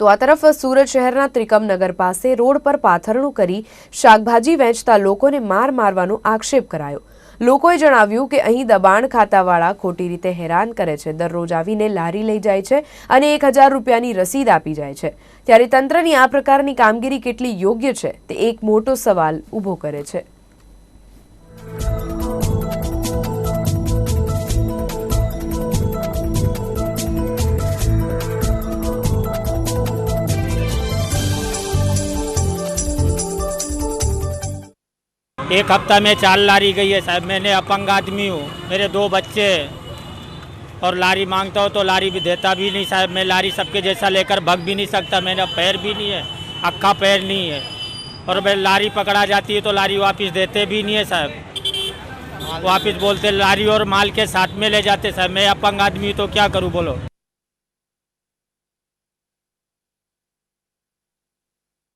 તો આ તરફ સુરત શહેરના ત્રિકમનગર પાસે રોડ પર પાથરણું કરી શાકભાજી વેચતા લોકોને માર મારવાનો આક્ષેપ કરાયો. લોકોએ જણાવ્યું કે અહીં દબાણ ખાતાવાળા ખોટી રીતે હેરાન કરે છે. દરરોજ આવીને લારી લઈ જાય છે અને એક હજાર રૂપિયાની રસીદ આપી જાય છે. ત્યારે તંત્રની આ પ્રકારની કામગીરી કેટલી યોગ્ય છે તે એક મોટો સવાલ ઊભો કરે છે. एक हफ़्ता में चार लारी गई है साहब। मैंने अपंग आदमी हूँ, मेरे दो बच्चे हैं। और लारी माँगता हूँ तो लारी भी देता भी नहीं साहब। मैं लारी सबके जैसा लेकर भग भी नहीं सकता। मेरा पैर भी नहीं है अक्खा पैर नहीं है। और मैं लारी पकड़ा जाती है तो लारी वापस देते भी नहीं है साहब। वापस बोलते लारी और माल के साथ में ले जाते साहब। मैं अपंग आदमी तो क्या करूँ, बोलो।